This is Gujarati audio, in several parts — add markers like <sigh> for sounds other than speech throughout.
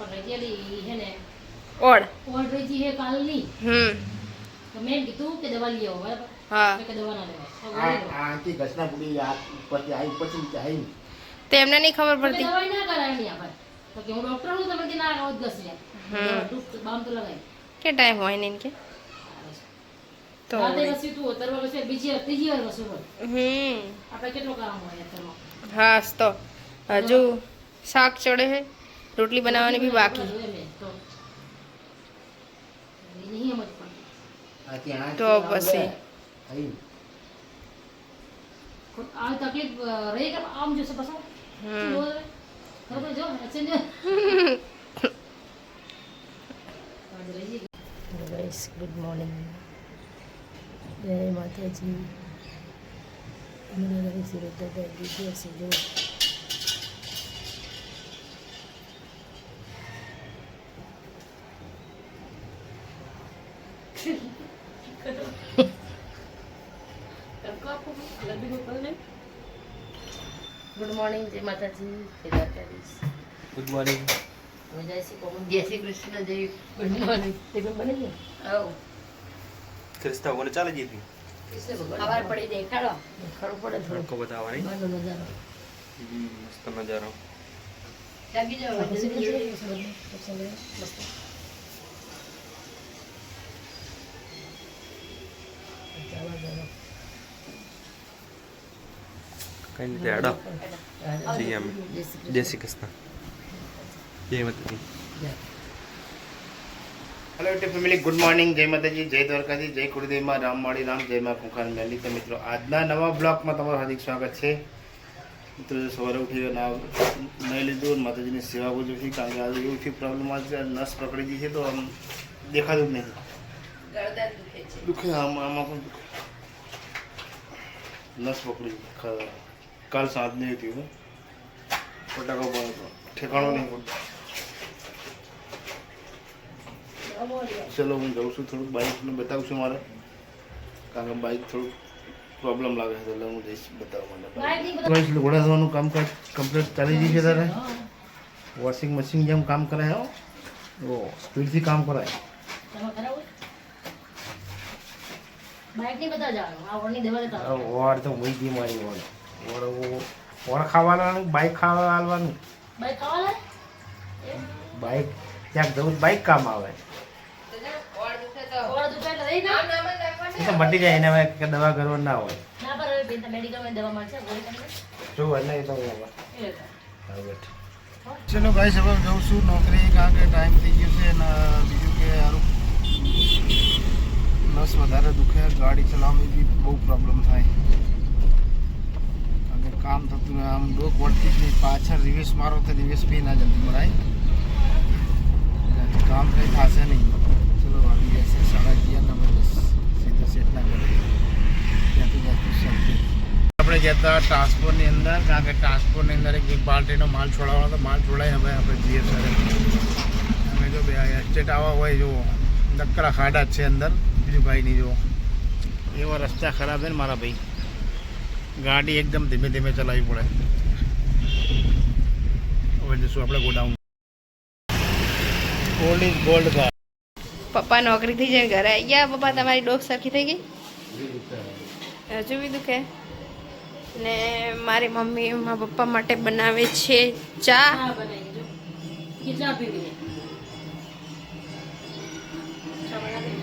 પણ રજેલી હે ને ઓળ. ઓર્ડર રહી હે કાલની. હમ. તો મેં કીધું કે દવા લઈ આવો બરાબર? હા. મેં કે દવા ના લેવાય. તો આ ગોળી લો. આ આંટી ઘસના પૂરી આ ઉપરથી આવી ઉપરથી નીચે આવી તો એમને નહીં ખબર તો કે પડતી. દવાઈ ના કરાય નહીં આપણે તો કે હું ડોક્ટર હું તમે કે ના આવો જ ઘસી હમ. જાય દૂધ બામ તો લગાય. કે ટાઈમ હોય ને કે. તો રાતે ઘસી તું અત્યારે ઘસે બીજી વાર ત્રીજી વાર ઘસું હોય. હમ. આપણે કેટલો કામ હોય અત્યારમાં? હાસ તો. હજુ શાક ચડે છે રોટલી બનાવવાની બી બાકી તો એ નહીં સમજ પડતી આથી આ તો પછી. આવી ખોટ- આ તકલીફ અ, રહી કે આમ જોશે પાછો હમ બરોબર જો એક્શન જો ગાઈસ ગુડ મોર્નિંગ જય માતાજી મને ઘરે સિરત દાદા દીદી હશે જો ગુડ મોર્નિંગ ગુડ મોર્નિંગ જય શ્રી કોમન જય શ્રી કૃષ્ણ જય ગુડ મોર્નિંગ. તે બની ગયું આવ. ક્રિસ્તા કોને ચાલે જીતી? ખબર પડી દેખાડો ખરું. પડે થોડું બતાવવાની નજારો. મસ્ત નજારો. મસ્ત ચાલો કઈ નથી આડો જઈએ અમે જય શ્રી કૃષ્ણ જય માતાજી hello YouTube family good morning જય માતાજી જય દ્વારકાજી જય કુળદેવમાં રામવાડી રામ જય માં કુખાન મેલી તો મિત્રો આજના નવા બ્લોગમાં તમારું હાર્દિક સ્વાગત છે. મિત્રો સવારે ઉઠી ના નહીં લીધું માતાજીની સેવા બહુ જોઈ કારણ કે આજે એવું થયું પ્રોબ્લેમ આવશે નસ પકડી ગઈ છે તો આમ દેખાતું જ નહીં દુખે આમ આમાં પણ દુખે. નસ પકડી કાલ સાંજ નહીં હતી હું. ફટાકો બંધ હતો. ઠેકાણો નહીં પડતો ચલો હું જાઉં છું થોડુંક બાઇકને બતાવું છું મારે. કારણ કે બાઇક થોડુંક પ્રોબ્લેમ લાગે છે એટલે હું જઈશ બતાવવા માટે. બાઇક નહીં બધા- બસ ઘોડા ધોવાનું કામકાજ કમ્પ્લીટ ચાલી ગયું છે તારે? વોશિંગ મશીન જેમ કામ કરે હો. ઓ સ્પીડથી કામ કરાય. તમે કરાવો. બાઇક નહીં બધા જવાનું આ વળની દવા લેતા આ ઓર તો વહી ગઈ મારી ઓર ઓર ઓર ખાવાનું બાઈક ખાવા હાલવાનું? બાઈક ક્યાંક જવું બાઈક કામ આવે. એ તો મટી જાય એને હવે કે દવા કરવા ના હોય. જો એટલે એ તો ચલો ભાઈ હવે જઉં છું નોકરી કારણ કે ટાઈમ થઈ ગયો છે અને બીજું કે સારું નસ વધારે દુખે ગાડી ચલાવવાની બી બહુ પ્રોબ્લેમ થાય. કામ થતું ને આમ ડોક વળતી જ નહીં. પાછળ રિવેસ મારો તો રિવેસ બી ના જલ્દી મરાય કામ કંઈ થશે નહીં. ચલો, આવી જશે સાડા અગિયાર નંબર બસ સીધો સેટના ઘરે. ત્યાંથી જતું શાંતિ આપણે જતા ટ્રાન્સપોર્ટની અંદર, કારણ કે ટ્રાન્સપોર્ટની અંદર એક બાલ્ટીનો માલ છોડાવવાનો હતો. માલ છોડાય હવે આપણે જઈએ સર અમે જો બે એસ્ટેટ આવા હોય, જુઓ. નકરા ખાડા છે અંદર. બીજું કાંઈ નહીં, જુઓ. એવા રસ્તા ખરાબ છે ને મારા ભાઈ. ગાડી એકદમ ધીમે ધીમે ચલાવવી પડે. હવે જશું આપણે godown. Gold is gold car પપ્પા નોકરીથી જઈને ઘરે આવી ગયા. પપ્પા તમારી ડોક સરખી થઈ ગઈ? હજુ બી દુખે. ને મારી મમ્મી મારા પપ્પા માટે બનાવે છે ચા. ચા બનાવી જો કે ચા પીવી છે ચા બનાવી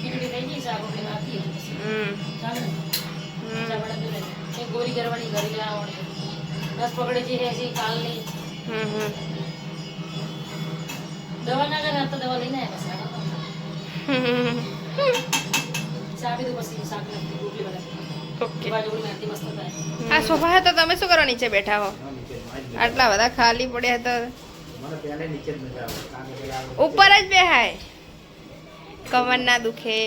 ખીચડી થઈ ગઈ શાક રોટલી નાખી પછી હમ. ચાલે. ને? હમ. ચા બનાવી દે એક ગોળી કરવાની ઘરે લાવવાની દસ પકડે છે હજી કાલની હમ હમ દવા ના કરે તો દવા લઈને આવ્યા હમ. પછી ચા પીધું પછી શાક નાખી રોટલી બનાવી ઓકે બાજુ નાખી મસ્ત થાય આ સોફા તો તમે શું કરો નીચે બેઠા હો આટલા બધા ખાલી પડ્યા તો મને પહેલે નીચે જ મજા આવે કારણ કે પેલા ઉપર જ બેહાય કમર ના દુખે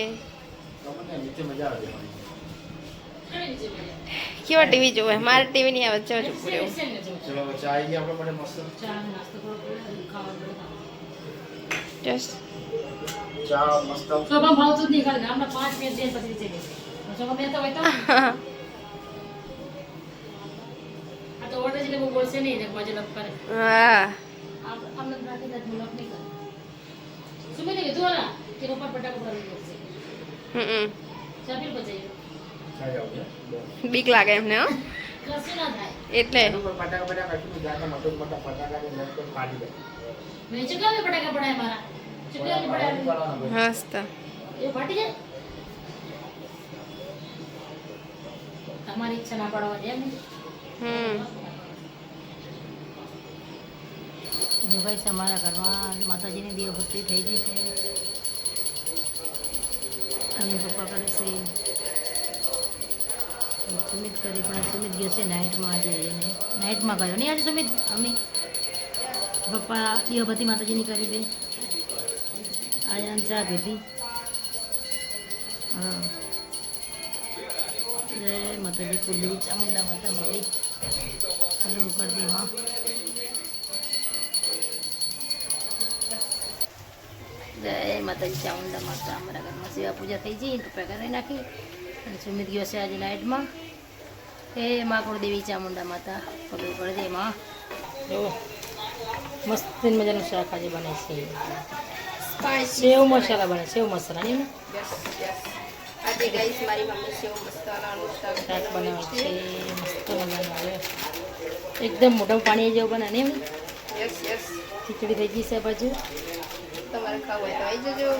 તમને નીચે મજા આવે જવાની. કેવા ટીવી જોવે? મારે ટીવી નહીં આવે ચો ચૂપ રહેવું ચલો હવે ચા આવી ગઈ આપણે માટે મસ્ત. ચા ને નાસ્તો થોડો પડે, ખાવાનું પડે. જસ્ટ ચા મસ્ત શોભા ભાવતું જ નહીં ખાલી ગામના પાંચ મિનિટ દે પછી નીચે બેસે શોભા બેન તો હોય તો. આ તો ઓર્ડર છે એટલે બહુ બોલશે નહીં ને મજા લપ કરે. હા આમ- આમને મુલાક નહીં કરે. સુમિત કીધું? વાળા કે પપ્પા બટાકા બનાવી દેશે હમ ચાપીર બચાવી બીક લાગે એમને એટલે. તમારી ઈચ્છા ના પાડવા એમ હમ. જો ભાઈ તમારા ઘરમાં માતાજીની દીવભક્તિ થઈ ગઈ છે. અને પપ્પા કરે છે. સુમિત કરી, પણ સુમિત ગયો છે નાઇટમાં આજે એને. નાઇટમાં ગયો નહીં આજે સુમિત? અમે. પપ્પા દીવભક્તિ માતાજીની કરી દે આજે ચા પીધી. હા. જય માતાજી કુલ્લી ચામુંડા માતા મળી. હલો કરી દે, હા. જય માતાજી ચામુંડા માતા. અમારા ઘરમાં સેવા પૂજા થઈ જઈ કૃપા કરી નાખી. સુમિત ગયો છે આજે નાઇટમાં એ માં દેવી ચામુંડા માતા પગલું પડે એમાં. જો મસ્ત મજાનું શાક આજે બને છે. સેવ મસાલા બને સેવ મસાલા આજે મારી મમ્મી સેવ શાક બનાવે છે. મસ્ત મજાનું આવે. એકદમ મોઢામાં પાણી જેવું બને ને યસ ખીચડી થઈ ગઈ છે બાજુ તમારે ખાવું હોય તો આવી જજો.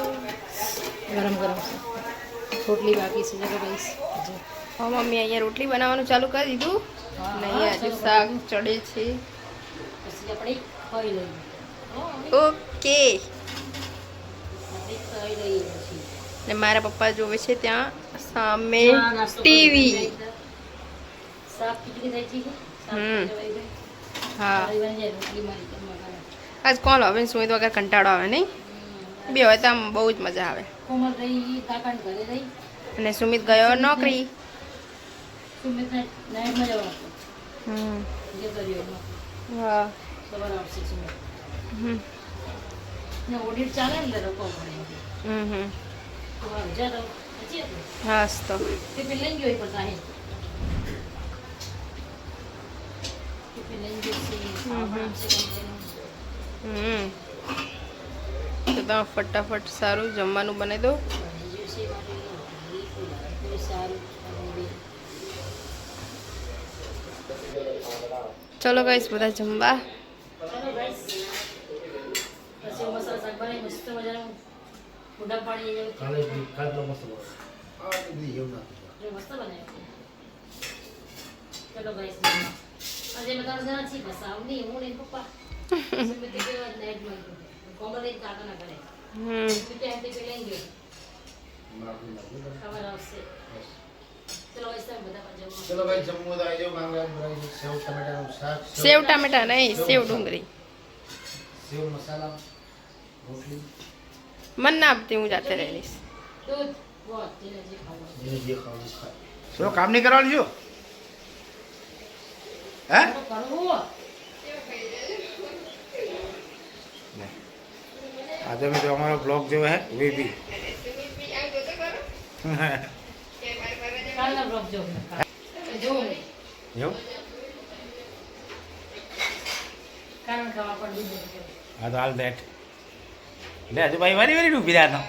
ગરમ ગરમ છે. રોટલી બાકી છે. જગો હા મમ્મી અહીંયા રોટલી બનાવવાનું ચાલુ કરી દીધું. અને અહીંયા હજુ શાક ચડે છે. પછી આપણે ખાઈ લઈએ. ઓકે. ને મારા પપ્પા જોવે છે ત્યાં સામે ટીવી. શાક ખીચડી થઈ છે? હમ. હા. આજ કોણ હવે સુમિત વગર કંટાળો આવે નહીં? બે હોય તો આમ બહુ જ મજા આવે. કોમલ રહી કાકાને ઘરે રહી અને સુમિત ગયો નોકરી? સુમિત નાઇટમાં જવાનું હમ. જે કર્યો હા. સવાર આવશે સુમિત. હમ. ને ઓડિટ ચાલે ને એટલે રોકવા પડે હમ હમ. તો આ હજાર પછી હતું હાસ તો. ટિફિન લઈને ગયો પણ તાહે ટિફિન લઈને ગયો છે ખાવા આપશે કંપનીનું. હમ. તો તમે ફટાફટ સારું જમવાનું બનાવી દો. ચલો ગાઈસ બધા જમવા. ચાલો ગાઈસ આજે બધા જણા છીએ બસ આવ નહીં હું ને પપ્પા. <laughs> સુમિત નાઇટમાં કોમલ એક કાકાના ઘરે હમ સુમિત હાથે પેલા ગયો ખબર આવશે ચલો ગાઈસ તમે બધા પણ જમવા ચલો ભાઈ જમવું તો આવી જાઓ માંગા બનાવી સેવ ટમેટાનું શાક સેવ ટામેટા નહીં સેવ ડુંગળી સેવ મસાલા રોટલી મન ના આપતી હું જાતે રહી લઈશ દૂધ ગોળ જેને જે ખાવું હોય. જેને જે ખાવું ખાય શું કામ નહીં કરવાનું છું હે તો કરવું આજે મેં તો અમારો બ્લોગ જો હે દૂધ નથી. હા તો હાલ દેટ લે હજુ ભાઈ વારી વારી ડૂબી રહ્યા તો.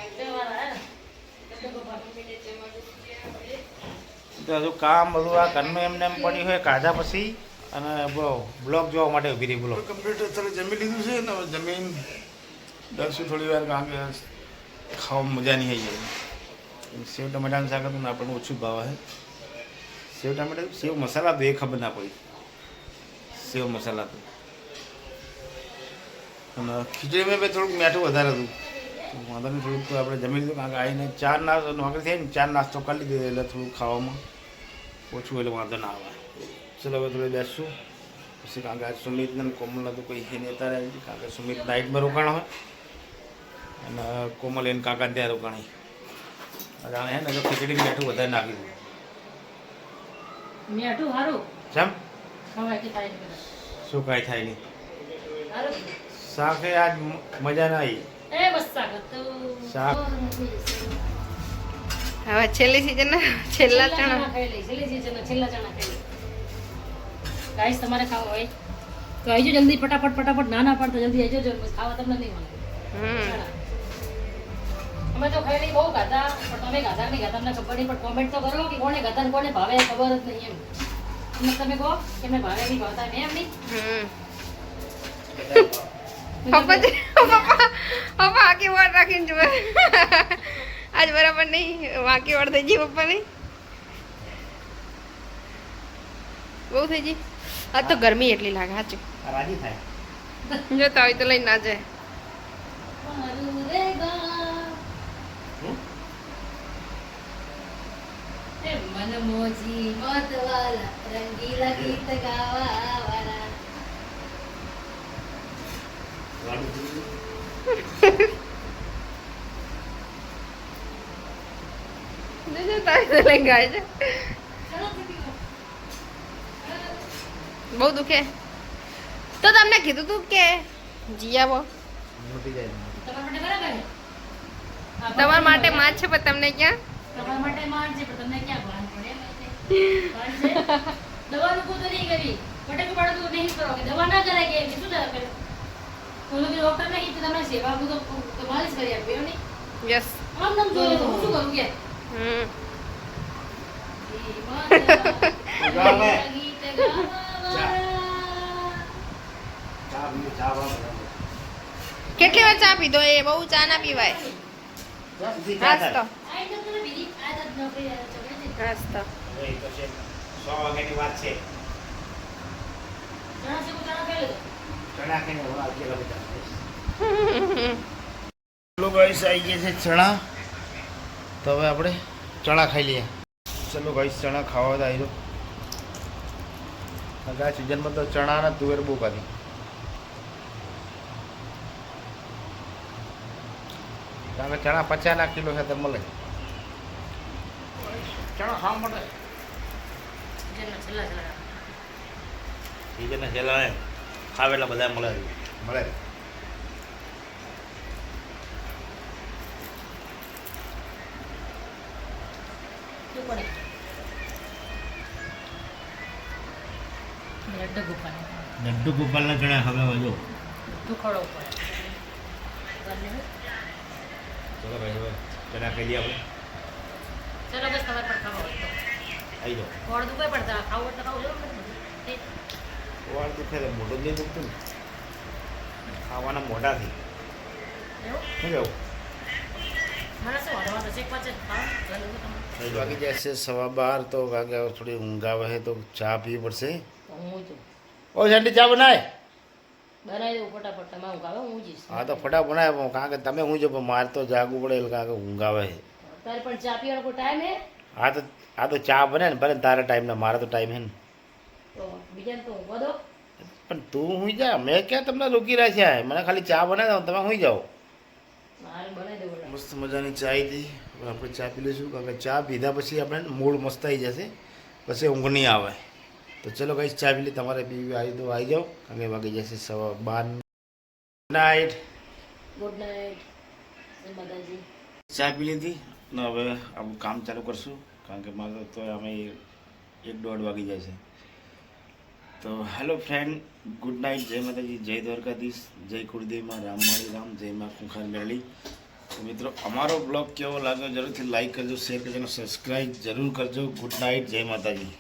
હજુ કામ બધું આ ઘરનું એમને એમ પડ્યું હોય કાઢા પછી અને બોલો બ્લોગ જોવા માટે ઊભી રહી બોલો. કમ્પ્યુટર અત્યારે જમી લીધું છે? ને જમીન દરશું થોડી વાર કારણ કે ખાવામાં મજા નહીં આવી જાય. સેવ ટમેટાનું શાક હતું ને આપણને ઓછું ભાવ હે સેવ ટમેટા, સેવ મસાલા તો એ ખબર ના પડી. સેવ મસાલા તો. અને ખીચડીમાં બી થોડુંક મીઠું વધારે હતું. વાંધો નહીં, થોડુંક આપણે જમી લીધું, કારણ કે આવીને ચાર નાસ્તો, નોકરી થઈ ને ચાર નાસ્તો કરી લીધો, એટલે થોડુંક ખાવામાં ઓછું એટલે વાંધો ના આવે. ચલો, હવે થોડું બેસશું. પછી કારણ કે આજ સુમિતને ને કોમલને તો કોઈ નહીં અત્યારે આવી કારણ કે સુમિત નાઇટમાં રોકાણ હોય. અને કોમલ એને કાકા ત્યાં રોકાણી. જાણે હે ને તો ખીચડી મીઠું વધારે નાખી દીધું. મીઠું સારું જેમ? શું કાંઈ થાય નહીં. શાકે આજ મજા ના આવી. શાક. હવે છેલ્લી સિઝન છેલ્લા ચણા. છેલ્લી season છેલ્લા ચણા ખાઈ ગાઈસ તમારે ખાવું હોય. તો આવજો જલ્દી ફટાફટ ફટાફટ ના ના પાડતા જલ્દી આવજો જો ખાવા તમને નહીં મળે. હમ. અમે તો ખાઈ લઈ બહુ ખાધા પણ તમે ખાધા કે નહીં ખાધા અમને ખબર નહીં પણ કોમેન્ટ તો કરો કે કોને ખાધા ને કોને ભાવે ખબર જ નહીં એમ. એમ તમે કહો કે મેં ભાવે નહીં ભાવતા મેં એમ નહીં? હમ. પપ્પા જ- પપ્પા પપ્પા આખી વાળ રાખીને જુએ. આજ બરાબર નહીં વાંકી વાળ થઈ ગઈ પપ્પા નહીં બહુ થઈ ગઈ? આજ તો ગરમી એટલી લાગે સાચું. રાજી થાય. જો તો આવી તો લઈને ના જાય મારું રે ગા. એ મનમોજી મતવાલા રંગીલા ગીત બહુ દુખે. તો તમને કીધું તું કે જીયાવો તમારા માટે માં છે પણ તમને ક્યાં? તમારા માટે માન છે પણ તમને ક્યાં ભાન પડે એમ છે? ભાન છે? દવા લોકો તો નહીં કરી બટેકું બાળકું નહીં કરો કે દવા ના કરાય કે શું દવા કરે તો તો કે ડોક્ટર નહીં તો તમે સેવા બધું તો માલિશ કરી આપી એવું નહીં યસ આમ નામ જોઈએ તો હું શું કરું કે હમ ગાવે. ગીત ગાવાવાળા. ચા પીવું, ચા બનાવો. કેટલી વાર ચા પીધો એ બહુ ચા ના પીવાય ચા પીધી ચા હાસ તો છે તો એ તો છે. સો વાગ્યાની વાત છે. છે ચણા ખાઈને હવે અગિયાર વાગે ચલો ગાઈસ આવી ગયા છે ચણા. તો હવે આપણે ચણા ખાઈ લઈએ. ચલો ગાઈસ ચણા ખાવા તો આવી કે સિઝનમાં તો ચણા ને તુવેર બહુ ખાધી. કારણ કે ચણા પચાસના કિલો સાથે મળે. ચણા ખાવા મળે જેના છેલ્લા છેલ્લા. સિઝનને છેલ્લા ખાવે એટલે બધા મળે મળે લડ્ડુ ગોપાલ લડ્ડુ ગોપાલના ચણા હવે હોય દુખડો પડે. ચલો ભાઈ ચણા ખાઈ લઈએ આપણે. ચલો બસ તમારે આવી જાઓ ગોળ દુખે પડતા ખાવું હોય તો ખાવું જરૂર નથી વાળ દુખે તો મોઢું જ નહીં દુખતું ને ખાવાના મોઢાથી એવું શું કેવું મારે શું વાંધો વાંધો છે એક પાછળ ખાવા ચાલુ છે તમારે થઈ વાગી જશે સવા બાર તો કારણ કે હવે થોડી ઊંઘ આવે છે તો ચા પીવી પડશે તો હું છું ઓ શાંતિ ચા બનાય બનાવી દઉં ફટાફટ તમે હું ખાવે હું જઈશ હા તો ફટા બનાય પણ કારણ કે તમે હું જો પણ મારે તો જાગવું પડે એટલે કારણ કે ઊંઘ આવે છે તારે પણ ચા પીવાનો કોઈ ટાઈમ હે હા તો આ તો ચા બને ને ભલે ને તારા ટાઈમ ને મારે તો ટાઈમ હે ને. તો બીજાને તો ઊંઘવા દો. પણ તું હું જા મેં ક્યાં તમને રોકી રાખ્યા છે મને ખાલી ચા બનાવી દઉં તમે હું જાઓ. મસ્ત મજાની ચા હતી. આપણે ચા પી લઈશું કારણ કે ચા પીધા પછી આપણે મૂળ મસ્ત આવી જશે. પછી ઊંઘ નહીં આવે. તો ચલો કઈ ચા પી લી તમારે પીવી આવી તો આવી જાઓ કારણ કે વાગી જશે સવા બાર. નાઇટ ગુડ નાઇટ ચા પી લીધી. ને હવે આપણું કામ ચાલુ કરશું. કારણ કે મારે તો અમે એક દોઢ વાગી જાય છે. તો હેલો ફ્રેન્ડ ગુડ નાઇટ જય માતાજી, જય દ્વારકાધીશ, જય કુળદેવમાં રામ માળી રામ, જય મા ખુખાર મેળવી તો મિત્રો, અમારો બ્લોગ કેવો લાગ્યો જરૂરથી લાઈક કરજો શેર કરજો અને સબસ્ક્રાઈબ જરૂર કરજો. ગુડ નાઇટ જય માતાજી.